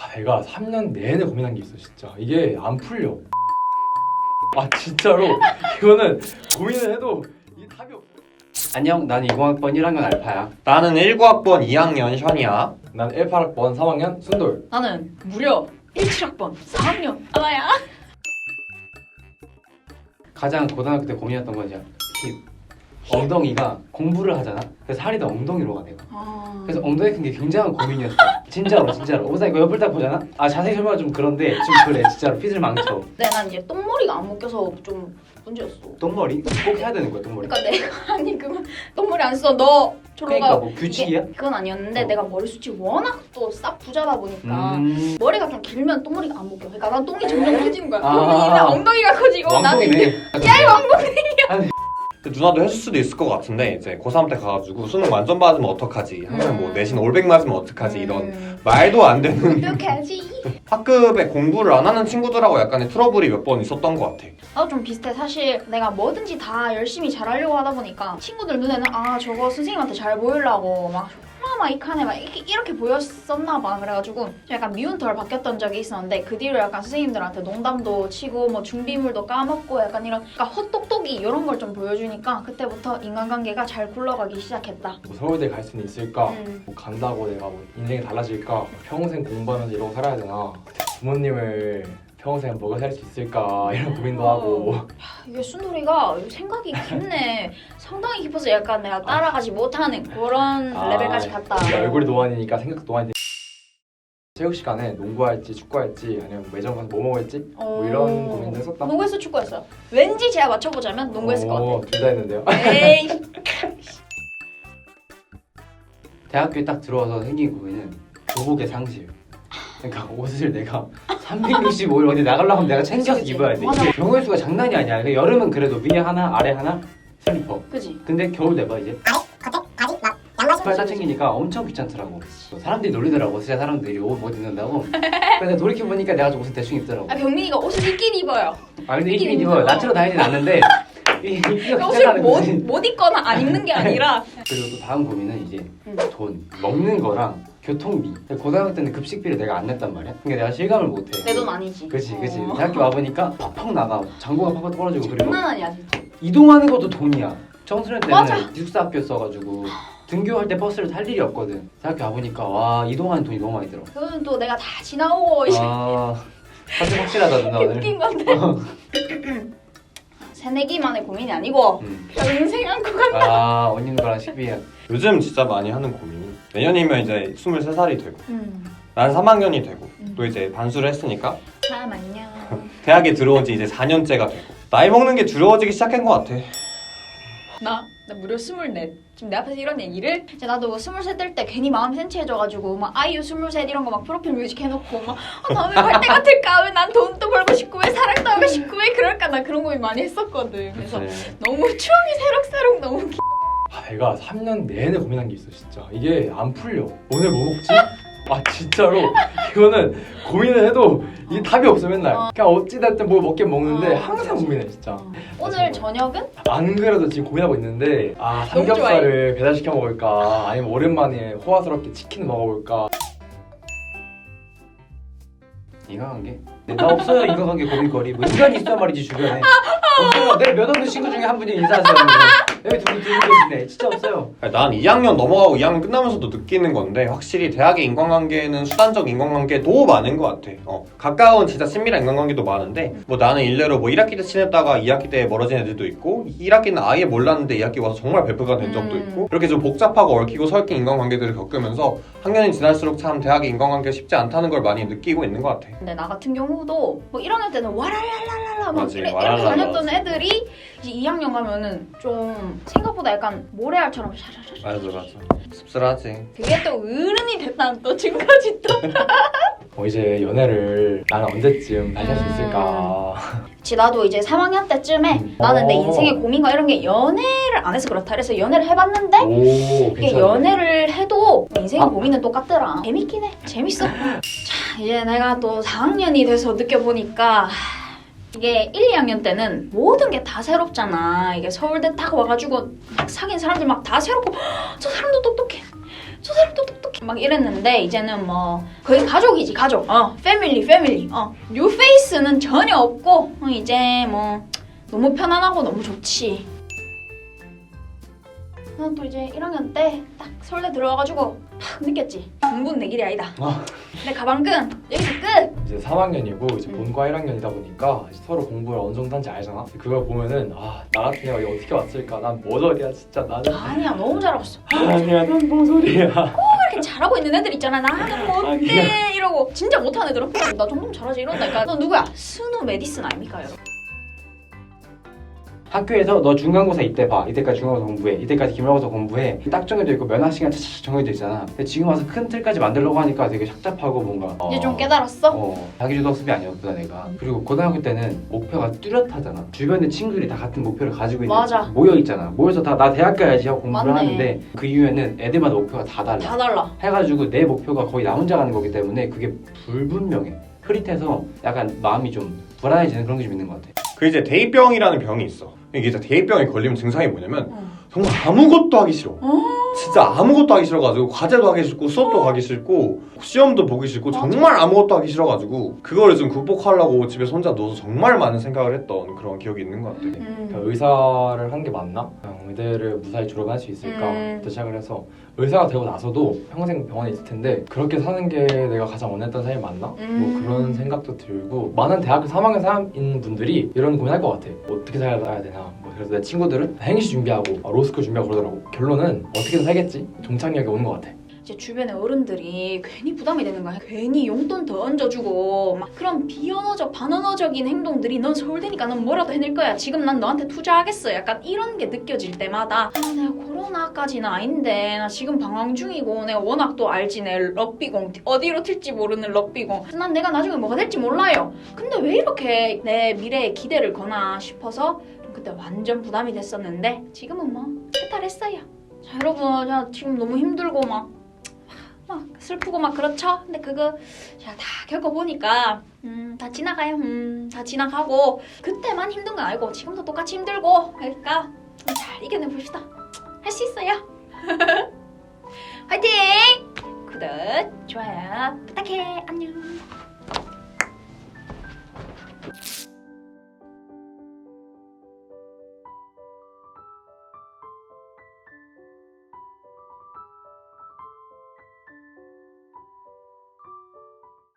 아, 내가 3년 내내 고민한 게 있어 진짜 이게 안 풀려 아 진짜로 이거는 고민을 해도 이 답이 없어 안녕, 난 20학번 1학년 알파야. 나는 19학번 2학년 션이야. 난 18학번 3학년 순돌 나는 무려 17학번 4학년 하나야. 가장 고등학교 때 고민했던 건 이제 힙. 엉덩이가 공부를 하잖아. 그래서 살이 다 엉덩이로 가 내가. 아... 그래서 엉덩이 큰 게 굉장한 고민이었어. 진짜로 진짜로. 오사 이거 옆을 딱 보잖아. 아 자세히 설명은 좀 그런데 좀 그래 진짜로 핏을 망쳐. 네, 난 이제 똥머리가 안 묶여서 좀 문제였어. 똥머리 꼭 해야 되는 거야 똥머리. 그러니까 내가 아니 그거 똥머리 안 써. 너 저로 그러니까 가. 뭐 규칙이야? 이게- 그건 아니었는데 어. 내가 머리숱이 워낙 또 싹 부자다 보니까 음. 머리가 좀 길면 똥머리가 안 묶여. 그러니까 난 똥이 점점 커지는 거야. 아. 엉덩이가 커지고 나는 이제 왕통이네. 야 이거 엉덩이. 근데 누나도 했을 수도 있을 것 같은데 이제 고3 때 가가지고 수능 만점 받으면 어떡하지? 항상 뭐 음. 내신 올백 맞으면 어떡하지? 이런 음, 말도 안 되는 어떡하지? 학급에 공부를 안 하는 친구들하고 약간의 트러블이 몇 번 있었던 것 같아. 나도 좀 비슷해. 사실 내가 뭐든지 다 열심히 잘하려고 하다 보니까 친구들 눈에는 아 저거 선생님한테 잘 보이려고 막 막 이칸에 막 이렇게, 이렇게 보였었나 봐. 그래가지고 좀 약간 미운 털 바뀌었던 적이 있었는데 그 뒤로 약간 선생님들한테 농담도 치고 뭐 준비물도 까먹고 약간 이런 그러니까 헛똑똑이 이런 걸 좀 보여주니까 그때부터 인간관계가 잘 굴러가기 시작했다. 뭐 서울대 갈 수는 있을까 음. 뭐 간다고 내가 뭐 인생이 달라질까 평생 공부하면서 이러고 살아야 되나 부모님을 평생 먹여 살수 있을까 이런 고민도 하고 이게 순돌이가 생각이 깊네. 상당히 깊어서 약간 내가 따라가지 못하는 그런 아, 레벨까지 갔다. 이게 얼굴이 노안이니까 생각도 노안인데 체육 시간에 농구할지 축구할지 아니면 매점 가서 뭐 먹을지 뭐 이런 고민도 했었다 농구에서 축구했어요. 왠지 제가 맞춰보자면 농구했을 것 같아요. 둘다 했는데요 에이, 대학교에 딱 들어와서 생긴 고민은 교복의 상실. 그러니까 옷을 내가 365일 어디 나가려고 하면 내가 챙겨서 그치, 입어야 돼. 맞아. 이게 경우의 수가 장난이 아니야. 그러니까 여름은 그래도 위에 하나, 아래 하나, 슬리퍼. 그지? 근데 겨울 돼봐 이제. 신발 다 챙기니까 엄청 귀찮더라고. 사람들이 놀리더라고. 진짜 사람들이 옷 못 입는다고. 근데 돌이켜 보니까 내가 좀 옷을 대충 입더라고. 아 병민이가 옷을 입긴 입어요. 아 근데 입긴 입긴 입어. 입어요. 나트로 다니진 않는데 옷을 못. 못 입거나 안 입는 게 아니라 그리고 또 다음 고민은 이제 음. 돈, 먹는 거랑 교통비. 고등학교 때는 급식비를 내가 안 냈단 말이야. 그러니까 내가 실감을 못 해. 내 돈 아니지. 그치 그치 어. 대학교 와보니까 팍팍 나가 장고가 팍팍 떨어지고 그리고 장난 아니야 진짜. 이동하는 것도 돈이야 청소년 때는 맞아. 기숙사 학교였어가지고 등교할 때 버스를 탈 일이 없거든 대학교 와보니까 와 이동하는 돈이 너무 많이 들어 그건 또 내가 다 지나오고 이제 아 사실 확실하다 누나 오늘 웃긴 건데. 새내기만의 고민이 아니고 음. 평생 안고 간. 아 언니 누나랑 식비야 요즘 진짜 많이 하는 고민이 내년이면 이제 23살이 되고 음. 난 3학년이 되고 음. 또 이제 반수를 했으니까 잠깐만요. 대학에 들어온 지 이제 4년째가 되고 나이 먹는 게 두려워지기 시작한 것 같아. 나, 나 무려 스물넷. 지금 내 앞에서 이런 얘기를? 이제 나도 스물셋 될 때 괜히 마음이 센치해져가지고 막 아이유 스물셋 이런 거 막 프로필 뮤직 해놓고 막 아, 나왜 갈때 같을까? 왜 난 돈도 벌고 싶고 왜 사랑도 하고 싶고 왜 그럴까? 나 그런 고민 많이 했었거든. 그래서 그치. 너무 추억이 새록새록 너무 기... 아, 내가 3년 내내 고민한 게 있어 진짜 이게 안 풀려 오늘 뭐 먹지? 아 진짜로 이거는 고민을 해도 이게 답이 없어 맨날 어. 그냥 어찌됐든 뭐 먹긴 먹는데 어, 항상. 고민해 진짜 어. 오늘 저녁은? 안 그래도 지금 고민하고 있는데 아 너무 삼겹살을 배달시켜 먹을까 아니면 오랜만에 호화스럽게 치킨 먹어볼까 인간관계? 네, 나 없어요. 인간관계 고민거리. 뭐 인간이 있어야 말이지 주변에. 없어요. 내 몇 없는 친구 중에 한 분이 인사하세요 여기 둘이 둘이 계시네. 진짜 없어요. 아니, 난 2학년 넘어가고 2학년 끝나면서도 느끼는 건데 확실히 대학의 인간관계는 수단적 인간관계도 많은 것 같아. 어, 가까운 진짜 친밀한 인간관계도 많은데 뭐 나는 일례로 뭐 1학기 때 친했다가 2학기 때 멀어진 애들도 있고 1학기는 아예 몰랐는데 2학기 와서 정말 베프가 된 적도 음. 있고 이렇게 좀 복잡하고 얽히고 설킨 인간관계들을 겪으면서 학년이 지날수록 참 대학의 인간관계가 쉽지 않다는 걸 많이 느끼고 있는 것 같아. 근데 나 같은 경우 도 뭐 1학년 때는 와랄랄랄랄라 막 맞지, 이래, 이렇게 와랄랄라. 다녔던 애들이 이제 2학년 가면은 좀 생각보다 약간 모래알처럼 샤샤샤 맞아 맞아. 씁쓸하지. 그게 또 어른이 됐다는 또 증거지 또 어 이제 연애를 나는 언제쯤 다시 할수 음. 있을까 그치 나도 이제 3학년 때쯤에 음. 나는 내 어. 인생의 고민과 이런 게 연애를 안 해서 그렇다 그래서 연애를 해봤는데 오 이게 괜찮네 연애를 해도 인생의 아. 고민은 똑같더라 재밌긴 해 재밌어 자 이제 내가 또 4학년이 돼서 느껴보니까 하, 이게 1, 2학년 때는 모든 게 다 새롭잖아 이게 서울대 딱 와가지고 막 사귄 사람들 막 다 새롭고 저 사람도 똑똑해 저 소설을 똑똑똑해. 막 이랬는데 이제는 뭐 거의 가족이지 가족. 어 패밀리 패밀리 어 뉴페이스는 전혀 없고 어, 이제 뭐 너무 편안하고 너무 좋지 나는 또 이제 1학년 때딱 서울대 들어와가지고 팍 느꼈지 공부는 내 길이 아니다 아. 내 가방끈 여기서 끝 이제 3학년이고 이제 음. 본과 1학년이다 보니까 이제 서로 공부를 어느 정도 하는지 알잖아. 그걸 보면은 아 나 같은 애가 여기 어떻게 왔을까? 난 머저리야 진짜 나는. 아니야 너무 잘하고 있어 아니야 넌 모서리야. 이렇게 잘하고 있는 애들 있잖아 나는 못해 아니야. 이러고 진짜 못하는 애들은 어, 나 정도면 잘하지 이런다니까 너 누구야? 스누 메디슨 아닙니까 여러분 학교에서 너 중간고사 이때 봐. 이때까지 중간고사 공부해. 이때까지 기말고사 공부해. 딱 정해져 있고 면학 시간 차차차 정해져 있잖아. 근데 지금 와서 큰 틀까지 만들려고 하니까 되게 착잡하고 뭔가 이제 어, 좀 깨달았어? 어, 자기주도 학습이 아니었구나 내가. 그리고 고등학교 때는 목표가 뚜렷하잖아. 주변에 친구들이 다 같은 목표를 가지고 있는 맞아. 모여 있잖아. 모여서 다 나 대학 가야지 하고 공부를 맞네. 하는데 그 이후에는 애들마다 목표가 다 달라. 다 달라 해가지고 내 목표가 거의 나 혼자 가는 거기 때문에 그게 불분명해. 흐릿해서 약간 마음이 좀 불안해지는 그런 게 좀 있는 것 같아. 그 이제 대입병이라는 병이 있어. 이게 진짜 대입병에 걸리면 증상이 뭐냐면 응. 정말 아무것도 하기 싫어. 어? 진짜 아무것도 하기 싫어가지고 과제도 하기 싫고 수업도 가기 싫고 시험도 보기 싫고. 정말 아무것도 하기 싫어가지고 그거를 좀 극복하려고 집에서 혼자 누워서 정말 많은 생각을 했던 그런 기억이 있는 것 같아. 음. 그러니까 의사를 한 게 맞나? 그냥 의대를 무사히 졸업할 수 있을까? 음. 부터 시작을 해서 의사가 되고 나서도 평생 병원에 있을 텐데 그렇게 사는 게 내가 가장 원했던 삶이 맞나? 음. 뭐 그런 생각도 들고 많은 대학교 3학년 사람인 분들이 이런 고민할 것 같아. 어떻게 살아야 되나? 뭐 그래서 내 친구들은 행시 준비하고 아, 로스쿨 준비하고 그러더라고. 결론은 어떻게든 살겠지. 종착역에 오는 것 같아. 이제 주변에 어른들이 괜히 부담이 되는 거야. 괜히 용돈 더 얹어주고 막 그런 비언어적 반언어적인 행동들이 넌 서울대니까 넌 뭐라도 해낼 거야. 지금 난 너한테 투자하겠어. 약간 이런 게 느껴질 때마다 아 내가 코로나까지는 아닌데 나 지금 방황 중이고 내가 워낙 또 알지 내 럭비공 어디로 튈지 모르는 럭비공. 난 내가 나중에 뭐가 될지 몰라요. 근데 왜 이렇게 내 미래에 기대를 거나 싶어서 그때 완전 부담이 됐었는데 지금은 뭐 해탈했어요. 자 여러분 자 지금 너무 힘들고 막 막 슬프고 막 그렇죠. 근데 그거 제가 다 겪어보니까 음, 다 지나가요. 음, 다 지나가고 그때만 힘든 건 알고 지금도 똑같이 힘들고 그러니까 잘 이겨내 봅시다. 할 수 있어요. 화이팅! 구독, 좋아요 부탁해. 안녕.